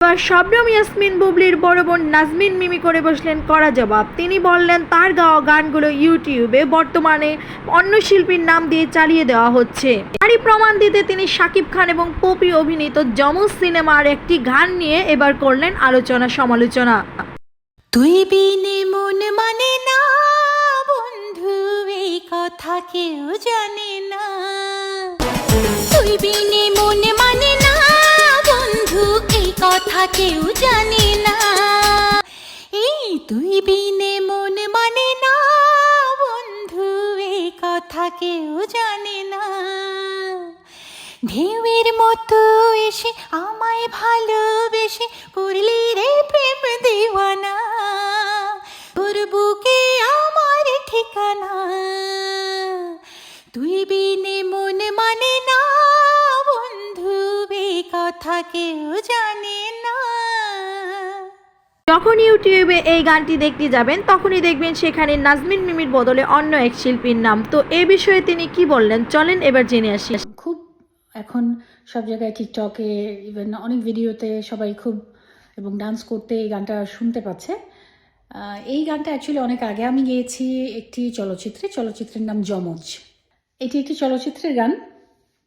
এবার শবনম ইয়াসমিন বুবলির বড় বোন নাজমিন মিমি করে বসলেন করা জবাব। তিনি বললেন, তার গাওয়া গানগুলো ইউটিউবে বর্তমানে অন্য শিল্পীর নাম দিয়ে চালিয়ে দেওয়া হচ্ছে। তারই প্রমাণ দিতে তিনি শাকিব খান এবং পপি অভিনীত যমজ সিনেমার একটি গান নিয়ে এবার করলেন আলোচনা সমালোচনা। তুই বিনে মন মানে না, বন্ধু, এই কথা কেউ জানে না। তুই বিনে কেউ জানে না। এই তুই বিনে মন মানে না, বন্ধু এই কথা কেউ জানে না। ঢেউয়ের মতো এসে আমায় ভালোবেসে করলি রে প্রেম দিওয়ানা। তোর বুকে আমার ঠিকানা। তুই বিনে মন মানে না, বন্ধু এই কথা কেউ জানে যখন ইউটিউবে এই গানটি দেখতে যাবেন, তখনই দেখবেন সেখানে নাজমিন মিমির বদলে অন্য এক শিল্পীর নাম। তো এ বিষয়ে তিনি কি বললেন? চলেন এবার জেনে আসি। খুব এখন সব জায়গায় টিকটকে ইভেন অনেক ভিডিওতে সবাই খুব এবং ডান্স করতে এই গানটা শুনতে পাচ্ছে। এই গানটা অ্যাকচুয়ালি অনেক আগে আমি গেয়েছি একটি চলচ্চিত্রে। চলচ্চিত্রের নাম যমজ। এটি একটি চলচ্চিত্রের গান।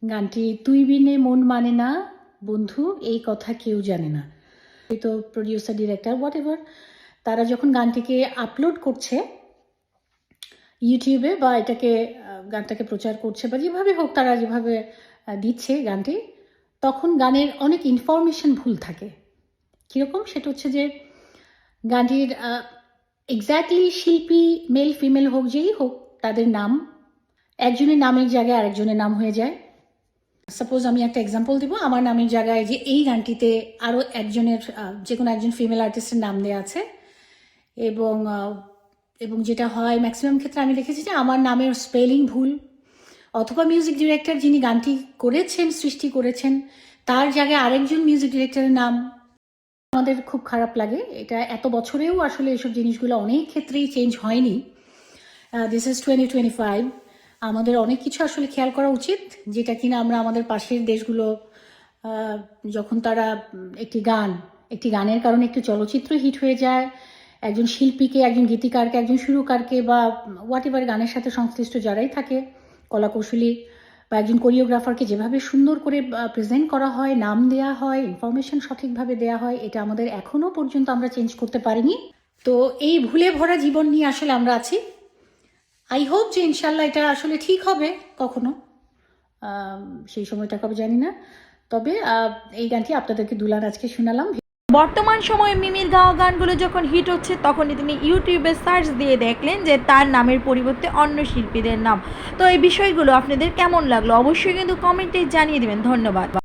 গানটি তুই বিনে মন মানে না, বন্ধু, এই কথা কেউ জানে না। তো প্রডিউসার ডিরেক্টর হোয়াট এভার তারা যখন গানটিকে আপলোড করছে ইউটিউবে বা এটাকে গানটাকে প্রচার করছে বা যেভাবে হোক তারা যেভাবে দিচ্ছে গানটি, তখন গানের অনেক ইনফরমেশন ভুল থাকে। কীরকম? সেটা হচ্ছে যে গানটির এক্স্যাক্টলি শিল্পী মেল ফিমেল হোক, যেই হোক, তাদের নাম, একজনের নামের জায়গায় আরেকজনের নাম হয়ে যায়। সাপোজ আমি একটা এক্সাম্পল দিব, আমার নামের জায়গায় যে এই গানটিতে আরও একজনের যে কোনো একজন ফিমেল আর্টিস্টের নাম দেওয়া আছে। এবং এবং যেটা হয় ম্যাক্সিমাম ক্ষেত্রে আমি দেখেছি যে আমার নামের স্পেলিং ভুল। অথবা মিউজিক ডিরেক্টর যিনি গানটি করেছেন, সৃষ্টি করেছেন, তার জায়গায় আরেকজন মিউজিক ডিরেক্টরের নাম। আমাদের খুব খারাপ লাগে। এটা এত বছরেও আসলে এসব জিনিসগুলো অনেক ক্ষেত্রেই চেঞ্জ হয়নি। This is twenty twenty five আমাদের অনেক কিছু আসলে খেয়াল করা উচিত, যেটা কিনা আমরা আমাদের পাশের দেশগুলো যখন তারা একটি গান, একটি গানের কারণে একটি চলচ্চিত্র হিট হয়ে যায়, একজন শিল্পীকে, একজন গীতিকারকে, একজন সুরকারকে বা হোয়াট এভার গানের সাথে সংশ্লিষ্ট যারাই থাকে, কলাকৌশলী বা একজন কোরিওগ্রাফারকে যেভাবে সুন্দর করে প্রেজেন্ট করা হয়, নাম দেয়া হয় ইনফরমেশন সঠিকভাবে দেয়া হয়, এটা আমাদের এখনও পর্যন্ত আমরা চেঞ্জ করতে পারিনি। তো এই ভুলে ভরা জীবন নিয়ে আসলে আমরা আছি। আই হোপ যে ইনশাল্লাহ এটা আসলে ঠিক হবে, কখনো। সেই সময়টা কবে জানি না। তবে এই গানটি আপনাদেরকে দুলার আজকে শোনালাম। বর্তমান সময়ে মিমির গাওয়া গানগুলো যখন হিট হচ্ছে, তখনই তিনি ইউটিউবে সার্চ দিয়ে দেখলেন যে তার নামের পরিবর্তে অন্য শিল্পীদের নাম। তো এই বিষয়গুলো আপনাদের কেমন লাগল, অবশ্যই কিন্তু কমেন্টে জানিয়ে দিবেন। ধন্যবাদ।